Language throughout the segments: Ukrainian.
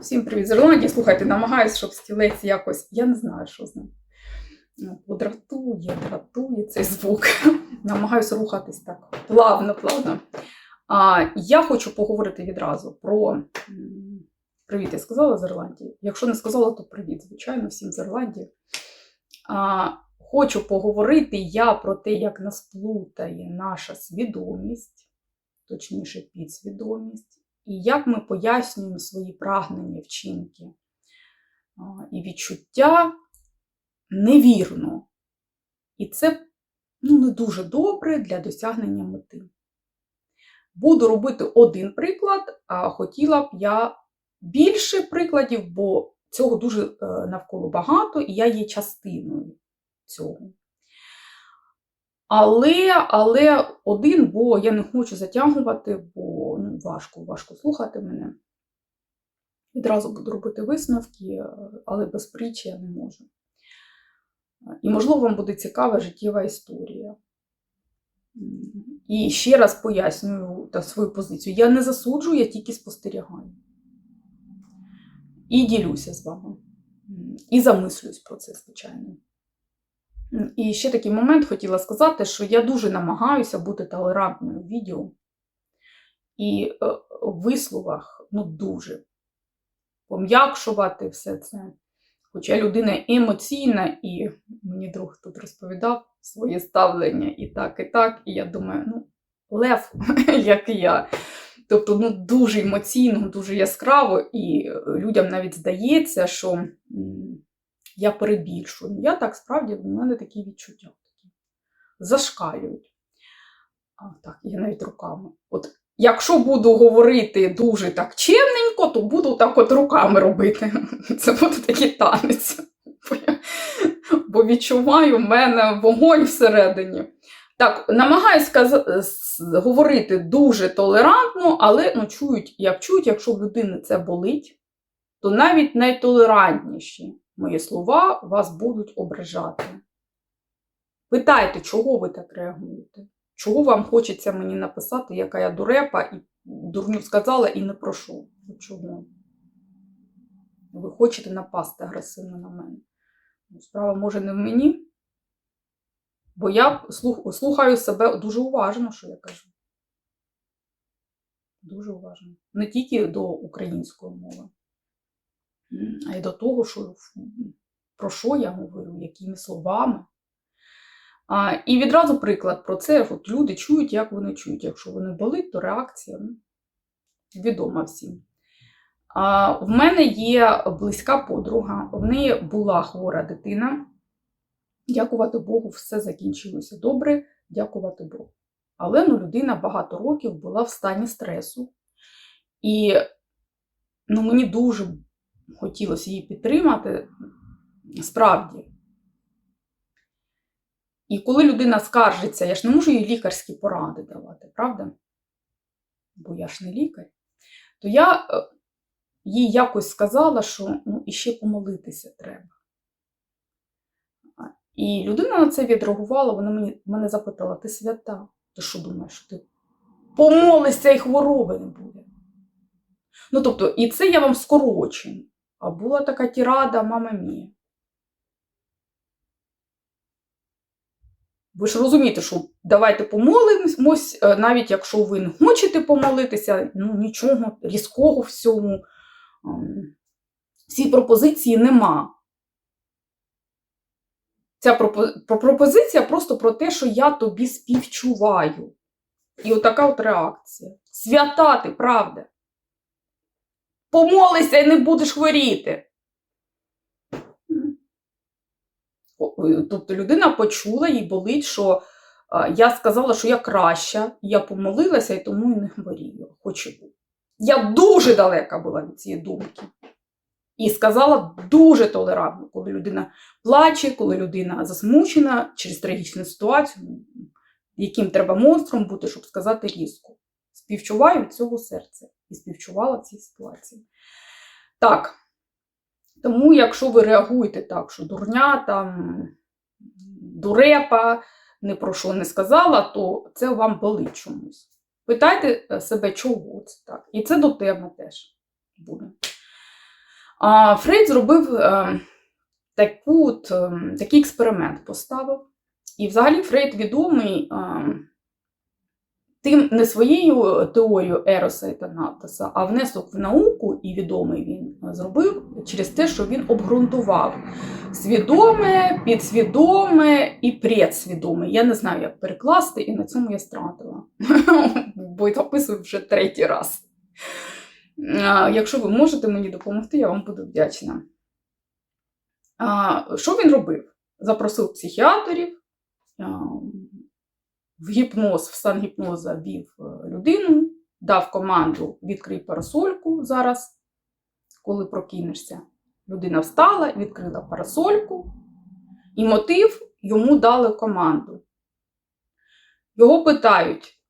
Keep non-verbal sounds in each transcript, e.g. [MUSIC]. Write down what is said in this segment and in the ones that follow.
Всім привіт з Ірландії. Слухайте, намагаюся, щоб стілець якось. Я не знаю, що з ним. Ну, от Дратує, дратує цей звук. [LAUGHS] Намагаюся рухатись так плавно, плавно. А, я хочу поговорити відразу про. Привіт, я сказала з Ірландії. Якщо не сказала, то привіт, звичайно, всім з Ірландії. А, хочу поговорити я про те, як нас плутає наша свідомість, точніше, підсвідомість і як ми пояснюємо свої прагнення, вчинки і відчуття невірно. І це ну, не дуже добре для досягнення мети. Буду робити один приклад, а хотіла б я більше прикладів, бо цього дуже е, навколо багато, і я є частиною цього. Але, але один, бо я не хочу затягувати, бо ну, важко, важко слухати мене. Відразу буду робити висновки, е, але без притчі я не можу. І, можливо, вам буде цікава життєва історія. І ще раз пояснюю та, свою позицію. Я не засуджую, я тільки спостерігаю. І ділюся з вами. І замислююсь про це, звичайно. І ще такий момент хотіла сказати, що я дуже намагаюся бути толерантною в відео. І е, в висловах ну, дуже пом'якшувати все це. Хоча людина емоційна, і мені друг тут розповідав своє ставлення і так, і так. І я думаю, ну, лев, [LAUGHS] як і я. Тобто, ну, дуже емоційно, дуже яскраво, і людям навіть здається, що я перебільшую. Я так справді, в мене такі відчуття такі. зашкалюють. А, так, я навіть руками. От Якщо буду говорити дуже так чемненько, то буду так от руками робити. [LAUGHS] Це буде такий танець. Бо, відчуваю в мене вогонь всередині. Так, намагаюсь каза- говорити дуже толерантно, але ну, чують, як чують, якщо в людини це болить, то навіть найтолерантніші мої слова вас будуть ображати. Питайте, чого ви так реагуєте? Чого вам хочеться мені написати, яка я дурепа, і дурню сказала і не прошу. Чого? Ви хочете напасти агресивно на мене. Ну, Справа може не в мені, бо я слухаю себе дуже уважно, що я кажу. Дуже уважно. Не тільки до української мови, й до того, що, про що я говорю, якими словами. А, і відразу приклад про це. От люди чують, як вони чують. Якщо вони болить, то реакція ну, відома всім. А, в мене є близька подруга, в неї була хвора дитина. Дякувати Богу, все закінчилося добре, дякувати Богу. Але ну, людина багато років була в стані стресу. І ну, мені дуже хотілося її підтримати, справді. І коли людина скаржиться, я ж не можу їй лікарські поради давати, правда? Бо я ж не лікар. То я е, їй якось сказала, що ну, іще помолитися треба. І людина на це відреагувала, вона мені, мене запитала: ти свята? Ти що думаєш, ти помолишся і хвороби не буде? Ну, тобто, і це я вам скорочую. А була така тірада, мама мія. Ви ж розумієте, що давайте помолимось, е, навіть якщо ви не хочете помолитися, ну нічого різкого в цьому. ем, пропозиції нема. Ця пропозиція просто про те, що я тобі співчуваю. І отака от реакція. Свята ти, правда. Помолися і не будеш хворіти. Тобто людина почула, їй болить, що я сказала, що я краща, я помолилася і тому і не хворію. Хоч і. Я дуже далека була від цієї думки. І сказала дуже толерантно, коли людина плаче, коли людина засмучена через трагічну ситуацію, ну, яким треба монстром бути, щоб сказати різко. Співчуваю від цього серця і співчувала в цій ситуації. Так. Тому, якщо ви реагуєте так, що дурня, там, дурепа, не про що не сказала, то це вам болить чомусь. Питайте е, себе, чого це так. І це до теми теж буде. А Фрейд зробив е, таку, от, е, такий експеримент поставив. І взагалі Фрейд відомий е, тим не своєю теорією Ероса і Танатоса, а внесок в науку, і відомий він зробив через те, що він обґрунтував свідоме, підсвідоме і предсвідоме. Я не знаю, як перекласти, і на цьому я стратила. [LAUGHS] Бо я описую вже третій раз. Якщо ви можете мені допомогти, я вам буду вдячна. Що він робив? Запросив психіатрів, в гіпноз, в стан гіпноза вів е, людину, дав команду відкрий парасольку зараз, коли прокинешся. Людина встала, відкрила парасольку, і мотив йому дали команду. Його питають,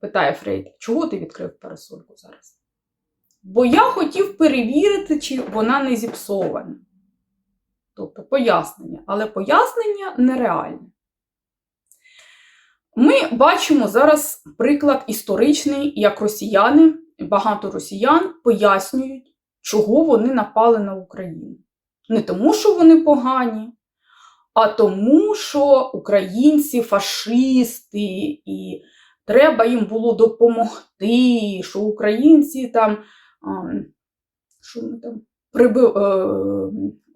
питає Фрейд, чого ти відкрив парасольку зараз? Бо я хотів перевірити, чи вона не зіпсована. Тобто пояснення, але пояснення нереальне. Ми бачимо зараз приклад історичний, як росіяни, багато росіян пояснюють, чого вони напали на Україну. Не тому, що вони погані, а тому, що українці фашисти, і треба їм було допомогти, що українці там, що ми там прибив, е,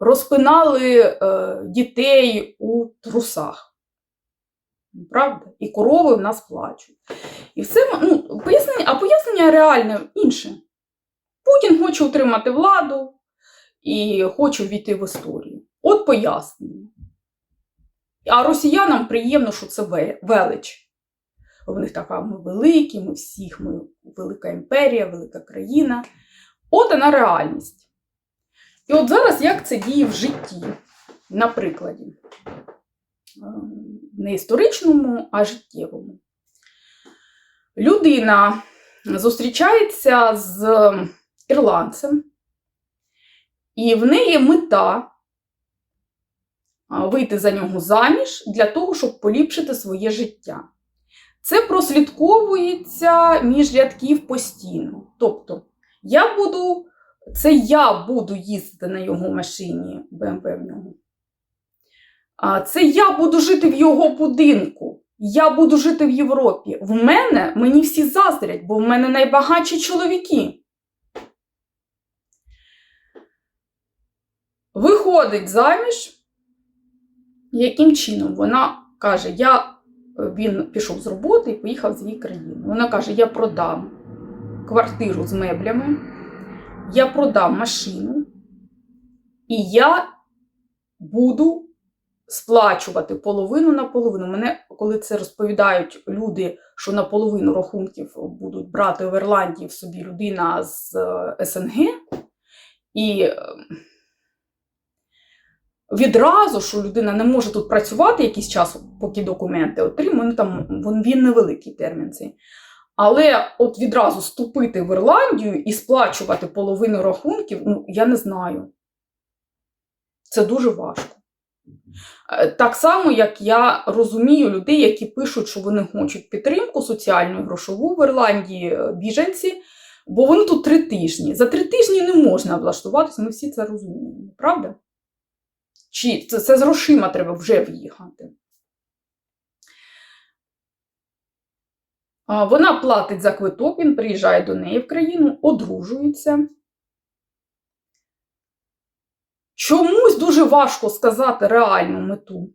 розпинали е, дітей у трусах. Правда? І корови в нас плачуть. І все, ну, пояснення, А пояснення реальне інше. Путін хоче утримати владу і хоче війти в історію. От пояснення. А росіянам приємно, що це велич. В них така ми великі, ми всіх, ми велика імперія, велика країна. От вона реальність. І от зараз як це діє в житті, на прикладі. Не історичному, а життєвому. Людина зустрічається з ірландцем, і в неї мета вийти за нього заміж для того, щоб поліпшити своє життя. Це прослідковується між рядків постійно. Тобто, я буду, це я буду їздити на його машині, БМВ в нього. Це я буду жити в його будинку. Я буду жити в Європі. В мене мені всі заздрять, бо в мене найбагатші чоловіки. Виходить заміж, яким чином? Вона каже, я, він пішов з роботи і поїхав з її країни. Вона каже: я продам квартиру з меблями, я продам машину, і я буду сплачувати половину на половину. Мене, коли це розповідають люди, що на половину рахунків будуть брати в Ірландії в собі людина з е, СНГ, і е, відразу, що людина не може тут працювати якийсь час, поки документи отримує, ну, там він невеликий термін цей. Але от відразу ступити в Ірландію і сплачувати половину рахунків, ну, я не знаю. Це дуже важко. Е, так само, як я розумію людей, які пишуть, що вони хочуть підтримку соціальну грошову в Ірландії е, біженці, бо вони тут три тижні. За три тижні не можна влаштуватися, ми всі це розуміємо, правда? Чи це, це з грошима треба вже в'їхати? Вона платить за квиток, він приїжджає до неї в країну, одружується. Чомусь дуже важко сказати реальну мету.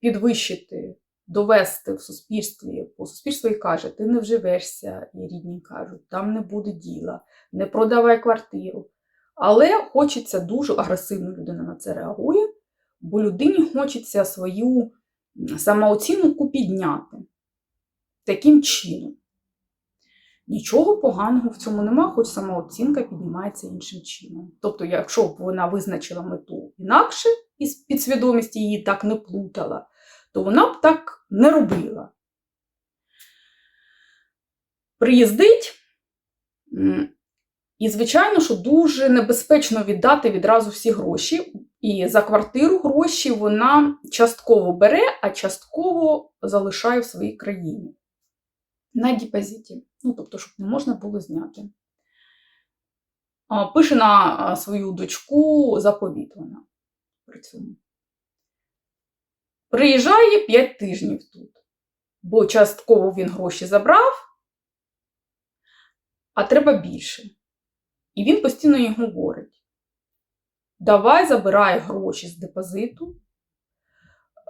Підвищити, довести в суспільстві, бо суспільство і каже, ти не вживешся, і рідні кажуть, там не буде діла, не продавай квартиру. Але хочеться дуже агресивно людина на це реагує, бо людині хочеться свою самооцінку підняти таким чином. Нічого поганого в цьому нема, хоч самооцінка піднімається іншим чином. Тобто, якщо б вона визначила мету інакше, і підсвідомість її так не плутала, то вона б так не робила. Приїздить, і, звичайно, що дуже небезпечно віддати відразу всі гроші. І за квартиру гроші вона частково бере, а частково залишає в своїй країні на депозиті. Ну, тобто, щоб не можна було зняти. пише на свою дочку заповіт вона при цьому. Приїжджає 5 тижнів тут, бо частково він гроші забрав, а треба більше. І він постійно їй говорить: давай забирай гроші з депозиту.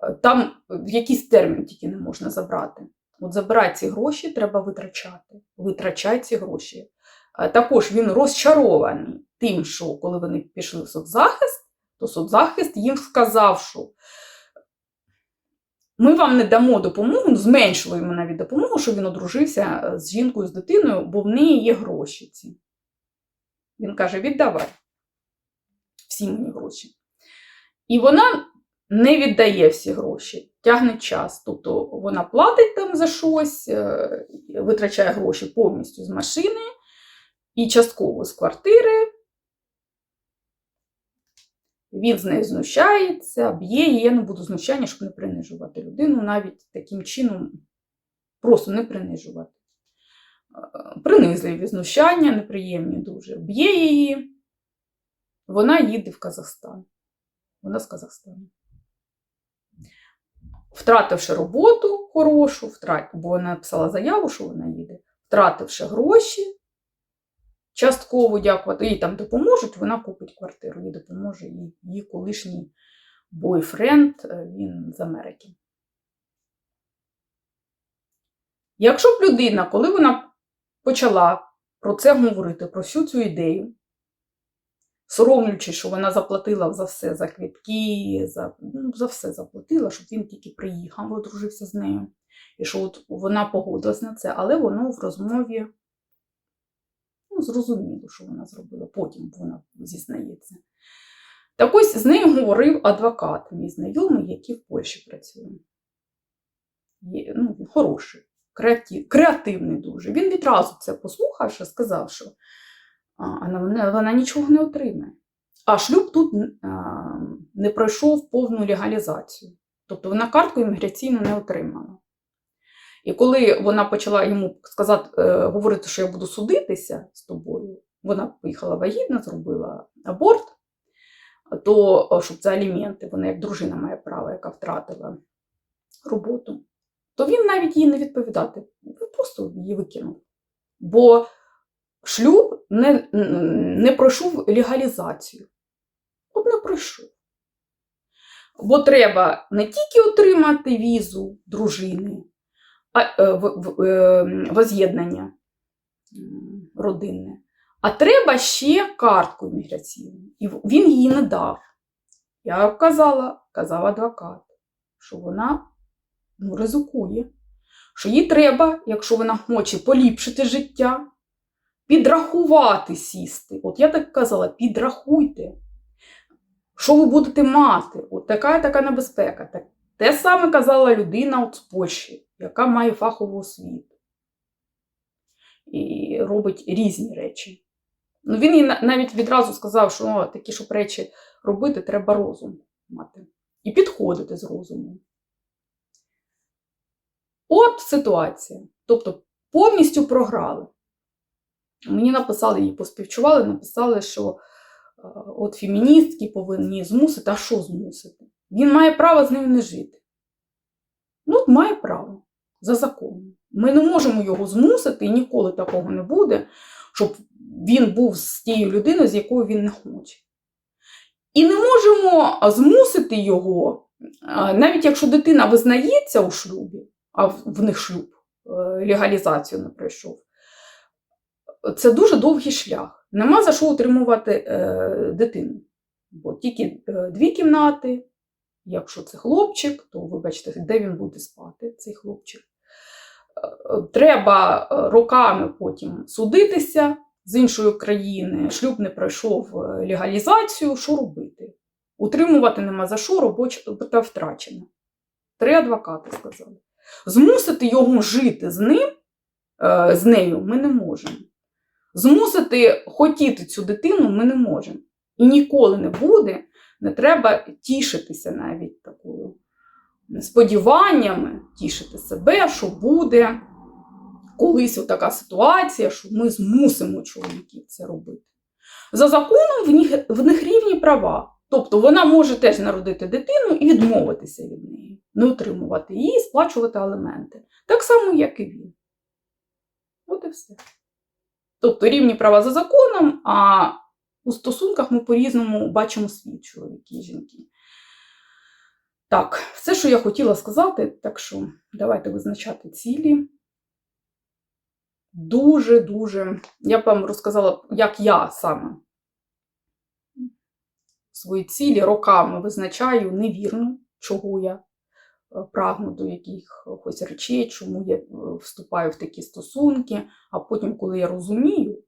Е, Там в якийсь термін тільки не можна забрати. От забирай ці гроші, треба витрачати. Витрачай ці гроші. Е, Також він розчарований тим, що коли вони пішли в соцзахист, то соцзахист їм сказав, що ми вам не дамо допомогу, йому навіть допомогу, що він одружився е, з жінкою, з дитиною, бо в неї є гроші ці. Він каже: віддавай всі мені гроші. І вона не віддає всі гроші, тягне час. Тобто вона платить там за щось, е, витрачає гроші повністю з машини і частково з квартири. Він з нею знущається, б'є її. Я не буду знущання, щоб не принижувати людину, навіть таким чином просто не принижувати. Е, Принизливі знущання, неприємні дуже. Б'є її, вона їде в Казахстан. Вона з Казахстану. Втративши роботу хорошу, втрат... бо вона написала заяву, що вона їде, втративши гроші, частково дякувати, їй там допоможуть, вона купить квартиру, їй допоможе її колишній бойфренд, е, він з Америки. Якщо б людина, коли вона почала про це говорити, про всю цю ідею, соромлючись, що вона заплатила за все, за квітки, за, ну, за все заплатила, щоб він тільки приїхав, одружився з нею. І що от вона погодилась на це, але воно в розмові ну, зрозуміло, що вона зробила, потім вона зізнається. Так ось з нею говорив адвокат, мій знайомий, який в Польщі працює. Є, ну, хороший, креатив, креативний дуже. Він відразу це послухав, що сказав, що вона, вона нічого не отримає. А шлюб тут не пройшов повну легалізацію. Тобто вона картку імміграційну не отримала. І коли вона почала йому сказати, е, говорити, що я буду судитися з тобою, вона поїхала вагітна, зробила аборт, то щоб це аліменти, вона як дружина має право, яка втратила роботу, то він навіть їй не відповідати, він просто її викинув. Бо шлюб не, не пройшов легалізацію. От не пройшов. Бо треба не тільки отримати візу дружини, а е, в, е, воз'єднання родинне, а треба ще картку імміграційну. І він її не дав. Я казала, казав адвокат, що вона ну, ризикує, що їй треба, якщо вона хоче поліпшити життя, підрахувати сісти. От я так казала, підрахуйте. Що ви будете мати? От така така небезпека. Так, те саме казала людина от з Польщі, яка має фахову освіту і робить різні речі. Ну, він їй навіть відразу сказав, що о, такі, щоб речі робити, треба розум мати. І підходити з розумом. От ситуація. Тобто повністю програли. Мені написали, її поспівчували, написали, що е, от феміністки повинні змусити, а що змусити? Він має право з нею не жити. Ну, от має право за законом. Ми не можемо його змусити, і ніколи такого не буде, щоб він був з тією людиною, з якою він не хоче. І не можемо змусити його, навіть якщо дитина визнається у шлюбі, а в в них шлюб е, легалізацію не пройшов. Це дуже довгий шлях. Нема за що утримувати е, дитину. Бо тільки е, дві кімнати. Якщо це хлопчик, то вибачте, де він буде спати, цей хлопчик. Е, Треба е, роками потім судитися з іншої країни. Шлюб не пройшов легалізацію. Що робити? Утримувати нема за що, робота втрачена. Три адвокати сказали. Змусити його жити з ним, з нею ми не можемо. Змусити хотіти цю дитину ми не можемо. І ніколи не буде. Не треба тішитися навіть такою сподіваннями, тішити себе, що буде колись така ситуація, що ми змусимо чоловіків це робити. За законом в них, в них рівні права. Тобто вона може теж народити дитину і відмовитися від неї, не утримувати її, сплачувати аліменти. Так само, як і він. От і все. Тобто рівні права за законом, а у стосунках ми по-різному бачимо світ чоловіки і жінки. Так, все, що я хотіла сказати, так що давайте визначати цілі. Дуже-дуже. Я б вам розказала, як я саме свої цілі роками визначаю невірно, чого я прагну до якихось речей, чому я е, вступаю в такі стосунки. А потім, коли я розумію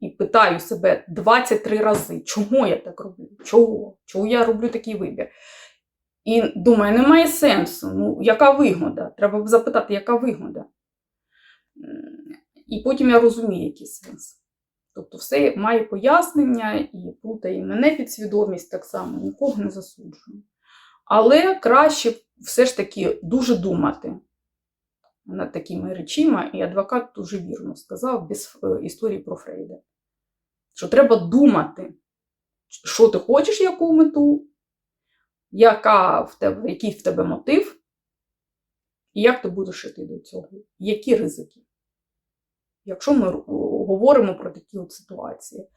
і питаю себе 23 рази, чому я так роблю? Чого? Чого я роблю такий вибір? І думаю, немає сенсу. Ну, яка вигода? Треба б запитати, яка вигода. І потім я розумію, який сенс. Тобто все має пояснення і плутає мене підсвідомість так само, нікого не засуджую. Але краще все ж таки дуже думати над такими речима, і адвокат дуже вірно сказав без е, історії про Фрейда. Що треба думати, що ти хочеш, яку мету, яка в тебе, який в тебе мотив, і як ти будеш йти до цього, які ризики. Якщо ми говоримо про такі от ситуації.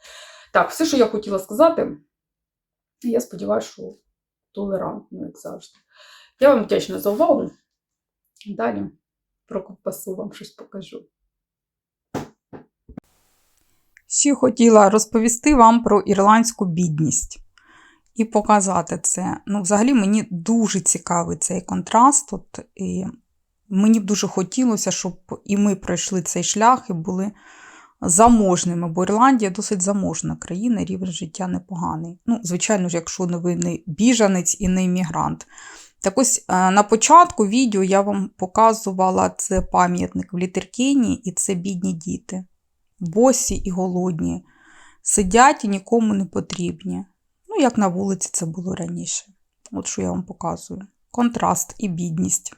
Так, все, що я хотіла сказати, я сподіваюся, що толерантно, як завжди. Я вам вдячна за увагу. Далі про ковбасу вам щось покажу. Ще хотіла розповісти вам про ірландську бідність і показати це. Ну, взагалі, мені дуже цікавий цей контраст. От, і мені б дуже хотілося, щоб і ми пройшли цей шлях і були заможними, бо Ірландія досить заможна країна, рівень життя непоганий. Ну, звичайно ж, якщо ви не біжанець і не іммігрант. Так ось е, на початку відео я вам показувала це пам'ятник в Літеркіні, і це бідні діти босі і голодні, сидять і нікому не потрібні. Ну, як на вулиці це було раніше. От що я вам показую. Контраст і бідність.